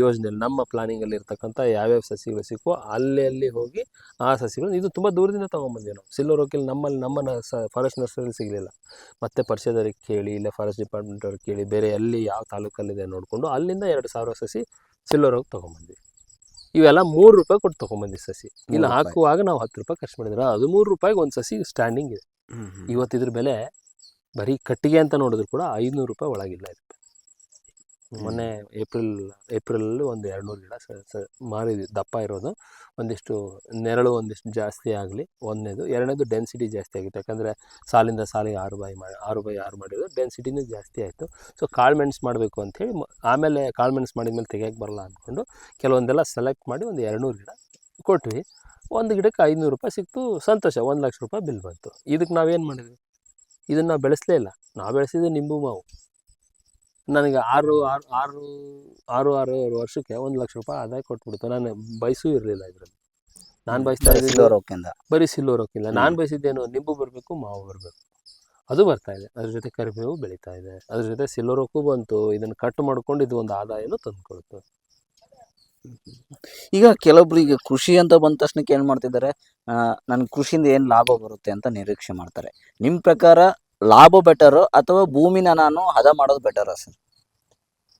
ಯೋಜನೆಯಲ್ಲಿ ನಮ್ಮ ಪ್ಲಾನಿಂಗಲ್ಲಿ ಇರ್ತಕ್ಕಂಥ ಯಾವ್ಯಾವ ಸಸಿಗಳು ಸಿಕ್ಕೋ ಅಲ್ಲಿ ಅಲ್ಲಿ ಹೋಗಿ ಆ ಸಸಿಗಳು ಇದು ತುಂಬ ದೂರದಿಂದ ತೊಗೊಂಬಂದ್ವಿ ನಾವು. ಇಲ್ಲಿ ನಮ್ಮಲ್ಲಿ ನಮ್ಮ ನ ಫಾರೆಸ್ಟ್ ನರ್ಸರಿಲಿ ಸಿಗಲಿಲ್ಲ. ಮತ್ತೆ ಪರಿಚಯದವ್ರಿಗೆ ಕೇಳಿ ಇಲ್ಲ ಫಾರೆಸ್ಟ್ ಡಿಪಾರ್ಟ್ಮೆಂಟ್ ಅವ್ರಿಗೆ ಕೇಳಿ ಬೇರೆ ಎಲ್ಲಿ ಯಾವ ತಾಲೂಕಲ್ಲಿದೆ ನೋಡಿಕೊಂಡು ಅಲ್ಲಿಂದ ಎರಡು ಸಾವಿರ ಸಸಿ ಸಿಲ್ಲೋರೋಗಿ ತೊಗೊಂಬಂದ್ವಿ. ಇವೆಲ್ಲ ಮೂರು ರೂಪಾಯಿ ಕೊಟ್ಟು ತೊಗೊಂಬಂದ್ವಿ ಸಸಿ. ಇಲ್ಲಿ ಹಾಕುವಾಗ ನಾವು ಹತ್ತು ರೂಪಾಯಿ ಖರ್ಚು ಮಾಡಿದ್ರೆ ಹದಿಮೂರು ಮೂರು ರೂಪಾಯಿಗೆ ಒಂದು ಸಸಿ ಸ್ಟ್ಯಾಂಡಿಂಗ್ ಇದೆ. ಇವತ್ತಿದ್ರ ಬೆಲೆ ಬರೀ ಕಟ್ಟಿಗೆ ಅಂತ ನೋಡಿದ್ರು ಕೂಡ ಐನೂರು ರೂಪಾಯಿ ಒಳಗಿಲ್ಲ ಇರುತ್ತೆ ಮೊನ್ನೆ ಏಪ್ರಿಲ್ ಏಪ್ರಿಲಲ್ಲಿ ಒಂದು ಎರಡು ನೂರು ಗಿಡ ಸ ಸ ಮಾರಿದ್ವಿ ದಪ್ಪ ಇರೋದು. ಒಂದಿಷ್ಟು ನೆರಳು ಒಂದಿಷ್ಟು ಜಾಸ್ತಿ ಆಗಲಿ ಒಂದನೇದು. ಎರಡನೇದು ಡೆನ್ಸಿಟಿ ಜಾಸ್ತಿ ಆಗಿತ್ತು. ಯಾಕಂದರೆ ಸಾಲಿಂದ ಸಾಲಿಗೆ ಆರು ಬಾಯಿ ಮಾಡಿ ಆರು ಬಾಯಿ ಆರು ಮಾಡಿದ್ರು. ಡೆನ್ಸಿಟಿನೂ ಜಾಸ್ತಿ ಆಯಿತು. ಸೊ ಕಾಳು ಮೆಣಸು ಮಾಡಬೇಕು ಅಂಥೇಳಿ ಆಮೇಲೆ ಕಾಳು ಮೆಣಸು ಮಾಡಿದ್ಮೇಲೆ ತೆಗಿಯೋಕ್ಕೆ ಬರಲ್ಲ ಅಂದ್ಕೊಂಡು ಕೆಲವೊಂದೆಲ್ಲ ಸೆಲೆಕ್ಟ್ ಮಾಡಿ ಒಂದು ಎರಡು ನೂರು ಗಿಡ ಕೊಟ್ವಿ. ಒಂದು ಗಿಡಕ್ಕೆ ಐನೂರು ರೂಪಾಯಿ ಸಿಕ್ತು ಸಂತೋಷ. ಒಂದು ಲಕ್ಷ ರೂಪಾಯಿ ಬಿಲ್ ಬಂತು. ಇದಕ್ಕೆ ನಾವೇನು ಮಾಡಿದ್ವಿ? ಇದನ್ನು ನಾವು ಬೆಳೆಸಲೇ ಇಲ್ಲ. ನಾವು ಬೆಳೆಸಿದ್ದು ನಿಂಬು ಮಾವು. ನನಗೆ ಆರು ಆರು ಆರು ಆರು ಆರು ವರ್ಷಕ್ಕೆ ಒಂದು ಲಕ್ಷ ರೂಪಾಯಿ ಆದಾಯ ಕೊಟ್ಬಿಡ್ತು. ನಾನು ಬಯಸೂ ಇರಲಿಲ್ಲ ಇದರಲ್ಲಿ. ನಾನು ಬಯಸ್ತಾ ಇದ್ದೀನಿ ಬರೀ ಸಿಲ್ಲೋರೋಕ್ಕಿಲ್ಲ ನಾನು. ಬಯಸಿದ್ದೇನು ನಿಂಬು ಬರಬೇಕು ಮಾವು ಬರಬೇಕು. ಅದು ಬರ್ತಾ ಇದೆ. ಅದ್ರ ಜೊತೆ ಕರಿಬೇವು ಬೆಳೀತಾ ಇದೆ. ಅದ್ರ ಜೊತೆ ಸಿಲ್ಲೋರೋಕ್ಕೂ ಬಂತು. ಇದನ್ನು ಕಟ್ ಮಾಡ್ಕೊಂಡು ಇದು ಒಂದು ಆದಾಯನೂ ತಂದುಕೊಡ್ತು ಈಗ ಕೆಲವೊಬ್ರು ಕೃಷಿ ಅಂತ ಬಂದ ತಕ್ಷಣಕ್ಕೆ ಏನ್ ಮಾಡ್ತಿದ್ದಾರೆ ನನ್ ಕೃಷಿಯಿಂದ ಏನ್ ಲಾಭ ಬರುತ್ತೆ ಅಂತ ನಿರೀಕ್ಷೆ ಮಾಡ್ತಾರೆ. ನಿಮ್ ಪ್ರಕಾರ ಲಾಭ ಬೆಟರ್ ಅಥವಾ ಭೂಮಿನ ನಾನು ಹದ ಮಾಡೋದು ಬೆಟರ್ ಸರ್?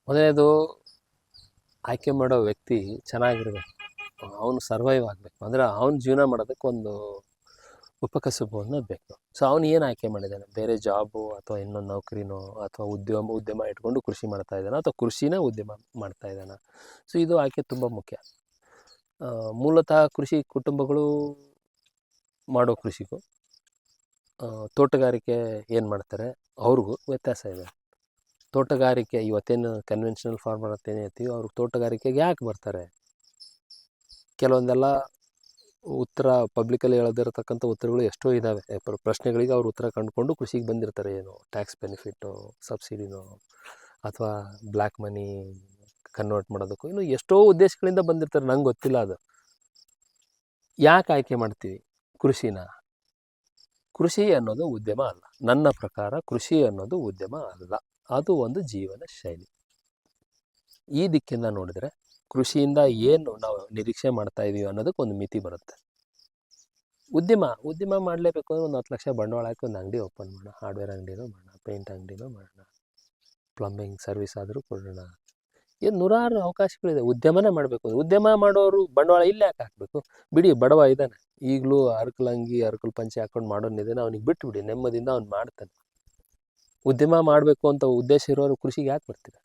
ಮೊದಲನೇದು, ಆಯ್ಕೆ ಮಾಡೋ ವ್ಯಕ್ತಿ ಚೆನ್ನಾಗಿರ್ಬೇಕು. ಅವನು ಸರ್ವೈವ್ ಆಗಬೇಕು. ಅಂದರೆ ಅವನ ಜೀವನ ಮಾಡೋದಕ್ಕೆ ಒಂದು ಉಪಕಸುಬು ಅನ್ನೋದು ಬೇಕು. ಸೊ ಅವನು ಏನು ಆಯ್ಕೆ ಮಾಡಿದ್ದಾನೆ ಬೇರೆ ಜಾಬು ಅಥವಾ ಇನ್ನೊಂದು ನೌಕರಿನೋ ಅಥವಾ ಉದ್ಯಮ ಉದ್ಯಮ ಇಟ್ಕೊಂಡು ಕೃಷಿ ಮಾಡ್ತಾ ಇದ್ದಾನೆ ಅಥವಾ ಕೃಷಿನೇ ಉದ್ಯಮ ಮಾಡ್ತಾ ಇದ್ದಾನೆ? ಸೊ ಇದು ಆಯ್ಕೆ ತುಂಬ ಮುಖ್ಯ. ಮೂಲತಃ ಕೃಷಿ ಕುಟುಂಬಗಳು ಮಾಡೋ ಕೃಷಿಗೂ ತೋಟಗಾರಿಕೆ ಏನು ಮಾಡ್ತಾರೆ? ಅವ್ರಿಗೂ ವ್ಯತ್ಯಾಸ ಇದೆ. ತೋಟಗಾರಿಕೆ ಇವತ್ತೇನು ಕನ್ವೆನ್ಷನಲ್ ಫಾರ್ಮರ್ ಅಂತ ಏನು ಹೇಳ್ತೀವಿ ಅವ್ರಿಗೆ ತೋಟಗಾರಿಕೆಗೆ ಯಾಕೆ ಬರ್ತಾರೆ? ಕೆಲವೊಂದೆಲ್ಲ ಉತ್ತರ ಪಬ್ಲಿಕಲ್ಲಿ ಹೇಳದಿರತಕ್ಕಂಥ ಉತ್ತರಗಳು ಎಷ್ಟೋ ಇದ್ದಾವೆ ಪ್ರ- ಪ್ರಶ್ನೆಗಳಿಗೆ ಅವ್ರು ಉತ್ತರ ಕಂಡುಕೊಂಡು ಕೃಷಿಗೆ ಬಂದಿರ್ತಾರೆ. ಏನು ಟ್ಯಾಕ್ಸ್ ಬೆನಿಫಿಟ್ಟು ಸಬ್ಸಿಡಿನೋ ಅಥವಾ ಬ್ಲ್ಯಾಕ್ ಮನಿ ಕನ್ವರ್ಟ್ ಮಾಡೋದಕ್ಕೂ ಇನ್ನು ಎಷ್ಟೋ ಉದ್ದೇಶಗಳಿಂದ ಬಂದಿರ್ತಾರೆ. ನಂಗೆ ಗೊತ್ತಿಲ್ಲ ಅದು. ಯಾಕೆ ಆಯ್ಕೆ ಮಾಡ್ತೀವಿ? ಕೃಷಿನ? ಕೃಷಿ ಅನ್ನೋದು ಉದ್ಯಮ ಅಲ್ಲ. ನನ್ನ ಪ್ರಕಾರ ಕೃಷಿ ಅನ್ನೋದು ಉದ್ಯಮ ಅಲ್ಲ. ಅದು ಒಂದು ಜೀವನ ಶೈಲಿ. ಈ ದಿಕ್ಕಿಂದ ನೋಡಿದ್ರೆ ಕೃಷಿಯಿಂದ ಏನು ನಾವು ನಿರೀಕ್ಷೆ ಮಾಡ್ತಾ ಇದೀವಿ ಅನ್ನೋದಕ್ಕೆ ಒಂದು ಮಿತಿ ಬರುತ್ತೆ. ಉದ್ಯಮ ಉದ್ಯಮ ಮಾಡಲೇಬೇಕು ಅಂದ್ರೆ ಒಂದು ಹತ್ತು ಲಕ್ಷ ಬಂಡವಾಳ ಹಾಕಿ ಒಂದು ಅಂಗಡಿ ಓಪನ್ ಮಾಡೋಣ. ಹಾರ್ಡ್ವೇರ್ ಅಂಗಡಿನೂ ಮಾಡೋಣ, ಪೇಂಟ್ ಅಂಗಡಿನೂ ಮಾಡೋಣ, ಪ್ಲಂಬಿಂಗ್ ಸರ್ವಿಸ್ ಆದರೂ ಕೊಡೋಣ. ಏನು ನೂರಾರು ಅವಕಾಶಗಳಿದೆ. ಉದ್ಯಮನೇ ಮಾಡಬೇಕು ಉದ್ಯಮ ಮಾಡೋರು ಬಂಡವಾಳ ಇಲ್ಲೇ ಯಾಕೆ ಹಾಕಬೇಕು? ಬಿಡಿ, ಬಡವ ಇದ್ದಾನೆ. ಈಗಲೂ ಅರ್ಕಲ್ ಅಂಗಿ ಅರ್ಕಲ್ ಪಂಚೆ ಹಾಕೊಂಡು ಮಾಡೋನಿದ್ದಾನೆ ಅವ್ನಿಗೆ ಬಿಟ್ಟು ಬಿಡಿ ನೆಮ್ಮದಿಯಿಂದ ಅವ್ನು ಮಾಡ್ತಾನೆ. ಉದ್ಯಮ ಮಾಡಬೇಕು ಅಂತ ಉದ್ದೇಶ ಇರೋರು ಕೃಷಿಗೆ ಯಾಕೆ ಬರ್ತೀರ?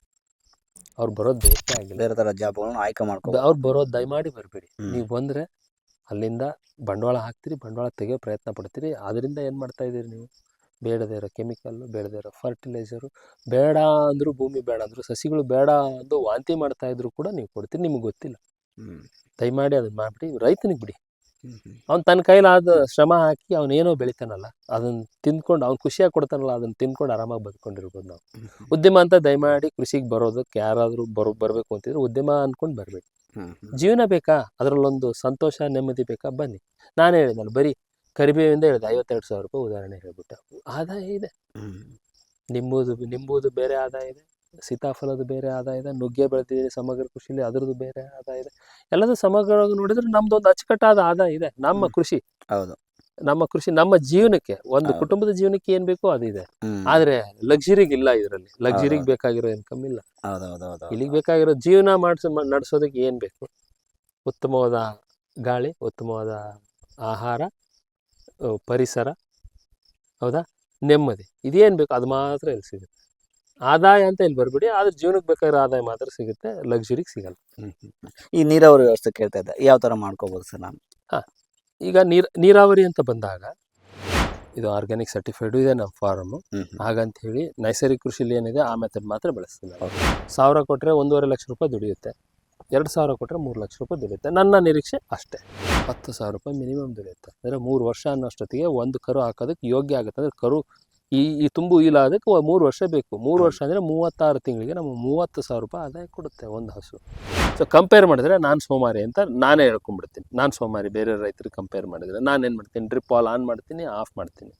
ಅವ್ರು ಬರೋದು ಬೇಸ್ಟೇ ಆಗಿಲ್ಲ. ಬೇರೆ ಥರ ಜಾಬ್ಗಳನ್ನ ಆಯ್ಕೆ ಮಾಡ್ಕೊಂಡು ಅವ್ರು ಬರೋದು ದಯಮಾಡಿ ಬರಬೇಡಿ. ನೀವು ಬಂದರೆ ಅಲ್ಲಿಂದ ಬಂಡವಾಳ ಹಾಕ್ತೀರಿ ಬಂಡವಾಳ ತೆಗೆಯೋ ಪ್ರಯತ್ನ ಪಡ್ತೀರಿ. ಅದರಿಂದ ಏನು ಮಾಡ್ತಾ ಇದ್ದೀರಿ ನೀವು? ಬೇಡದೇ ಇರೋ ಕೆಮಿಕಲ್ಲು ಬೇಡದೇ ಇರೋ ಫರ್ಟಿಲೈಸರು ಬೇಡ ಅಂದರೂ ಭೂಮಿ ಬೇಡ ಅಂದರು ಸಸಿಗಳು ಬೇಡ ಅಂದು ವಾಂತಿ ಮಾಡ್ತಾ ಇದ್ರು ಕೂಡ ನೀವು ಕೊಡ್ತೀರಿ ನಿಮಗೆ ಗೊತ್ತಿಲ್ಲ. ದಯಮಾಡಿ ಅದನ್ನ ಮಾಡಿಬಿಡಿ ರೈತನಿಗೆ ಬಿಡಿ. ಅವ್ನು ತನ್ನ ಕೈಲಾದ ಶ್ರಮ ಹಾಕಿ ಅವನೇನೋ ಬೆಳಿತಾನಲ್ಲ ಅದನ್ನ ತಿಂದ್ಕೊಂಡು ಅವ್ನು ಖುಷಿಯಾಗಿ ಕೊಡ್ತಾನಲ್ಲ ಅದನ್ನ ತಿಂದ್ಕೊಂಡು ಆರಾಮಾಗಿ ಬದುಕೊಂಡಿರ್ಬೋದು ನಾವು. ಉದ್ಯಮ ಅಂತ ದಯಮಾಡಿ ಕೃಷಿಗೆ ಬರೋದಕ್ಕೆ ಯಾರಾದರೂ ಬರೋ ಬರಬೇಕು ಅಂತಿದ್ರೆ ಉದ್ಯಮ ಅಂದ್ಕೊಂಡು ಬರಬೇಕು. ಜೀವನ ಬೇಕಾ? ಅದರಲ್ಲೊಂದು ಸಂತೋಷ ನೆಮ್ಮದಿ ಬೇಕಾ? ಬನ್ನಿ. ನಾನು ಹೇಳಿದ್ನಲ್ಲ ಬರೀ ಕರಿಬೇವಿಂದ ಹೇಳಿದೆ ಐವತ್ತೆರಡು ಸಾವಿರ ರೂಪಾಯಿ ಉದಾಹರಣೆ ಹೇಳ್ಬಿಟ್ಟು. ಆದಾಯ ಇದೆ. ನಿಂಬುದು ನಿಂಬುದು ಬೇರೆ ಆದಾಯ ಇದೆ. ಸೀತಾಫಲದ ಬೇರೆ ಆದಾಯ ಇದೆ ನುಗ್ಗೆ ಬೆಳೆದಿದ್ದೀರಿ ಸಮಗ್ರ ಕೃಷಿಲಿ ಅದರದ್ದು ಬೇರೆ ಆದಾಯ ಇದೆ. ಎಲ್ಲದೂ ಸಮಗ್ರವಾಗಿ ನೋಡಿದ್ರೆ ನಮ್ದು ಒಂದು ಅಚ್ಚುಕಟ್ಟಾದ ಆದಾಯ ಇದೆ. ನಮ್ಮ ಕೃಷಿ. ಹೌದು. ನಮ್ಮ ಕೃಷಿ ನಮ್ಮ ಜೀವನಕ್ಕೆ ಒಂದು ಕುಟುಂಬದ ಜೀವನಕ್ಕೆ ಏನ್ ಬೇಕೋ ಅದಿದೆ. ಆದ್ರೆ ಲಕ್ಸುರಿಗೆ ಇಲ್ಲ ಇದರಲ್ಲಿ. ಲಕ್ಸುರಿಗೆ. ಬೇಕಾಗಿರೋ ಇನ್ಕಮ್ ಇಲ್ಲ. ಇಲ್ಲಿಗೆ ಬೇಕಾಗಿರೋ ಜೀವನ ಮಾಡಿಸ ನಡೆಸೋದಕ್ಕೆ ಏನ್ ಬೇಕು? ಉತ್ತಮವಾದ ಗಾಳಿ ಉತ್ತಮವಾದ ಆಹಾರ ಪರಿಸರ. ಹೌದಾ? ನೆಮ್ಮದಿ. ಇದೇನ್ ಬೇಕು? ಅದು ಮಾತ್ರ ಇಲ್ಲಿ ಸಿಗುತ್ತೆ ಆದಾಯ ಅಂತ ಇಲ್ಲಿ ಬರ್ಬಿಡಿ ಆದ್ರೆ ಜೀವನಕ್ಕೆ ಬೇಕಾಗಿರೋ ಆದಾಯ ಮಾತ್ರ ಸಿಗುತ್ತೆ ಲಕ್ಸುರಿಗೆ ಸಿಗಲ್ಲ. ಈ ನೀರಾವರಿ ವ್ಯವಸ್ಥೆ ಕೇಳ್ತಾ ಇದ್ದೆ ಯಾವ ತರ ಮಾಡ್ಕೋಬಹುದು ಸರ್ ನಾನು ಈಗ ನೀರ್ ನೀರಾವರಿ ಅಂತ ಬಂದಾಗ ಇದು ಆರ್ಗ್ಯಾನಿಕ್ ಸರ್ಟಿಫೈಡು ಇದೆ ನಮ್ಮ ಹ್ಮ್. ಹಾಗಂತ ಹೇಳಿ ನೈಸರ್ಗಿಕ ಕೃಷಿಲಿ ಏನಿದೆ ಆ ಮೆಥಡ್ ಮಾತ್ರ ಬಳಸ್ತೀನಿ. ಸಾವಿರ ಕೊಟ್ಟರೆ ಒಂದೂವರೆ ಲಕ್ಷ ರೂಪಾಯಿ ದುಡಿಯುತ್ತೆ ಎರಡು ಸಾವಿರ ಕೊಟ್ಟರೆ ಮೂರು ಲಕ್ಷ ರೂಪಾಯಿ ದುಡಿಯುತ್ತೆ ನನ್ನ ನಿರೀಕ್ಷೆ ಅಷ್ಟೇ ಹತ್ತು ಸಾವಿರ ರೂಪಾಯಿ ಮಿನಿಮಮ್ ದುಡಿಯುತ್ತೆ ಅಂದರೆ ಮೂರು ವರ್ಷ ಅನ್ನೋಷ್ಟೊತ್ತಿಗೆ ಒಂದು ಕರು ಹಾಕೋದಕ್ಕೆ ಯೋಗ್ಯ ಆಗುತ್ತೆ ಅಂದರೆ ಕರು ಈ ಈ ತುಂಬು ಇಲ್ಲ ಅದಕ್ಕೆ ಮೂರು ವರ್ಷ ಬೇಕು. ಮೂರು ವರ್ಷ ಅಂದರೆ ಮೂವತ್ತಾರು ತಿಂಗಳಿಗೆ ನಮ್ಮ ಮೂವತ್ತು ಸಾವಿರ ರೂಪಾಯಿ ಆದಾಯ ಕೊಡುತ್ತೆ ಒಂದು ಹಸು. ಸೊ ಕಂಪೇರ್ ಮಾಡಿದ್ರೆ ನಾನು ಸೋಮಾರಿ ಅಂತ ನಾನೇ ಹೇಳ್ಕೊಂಡ್ಬಿಡ್ತೀನಿ. ನಾನು ಸೋಮಾರಿ ಬೇರೆ ರೈತರಿಗೆ ಕಂಪೇರ್ ಮಾಡಿದರೆ ಏನು ಮಾಡ್ತೀನಿ? ಡ್ರಿಪ್ ಆಲ್ ಆನ್ ಮಾಡ್ತೀನಿ ಆಫ್ ಮಾಡ್ತೀನಿ.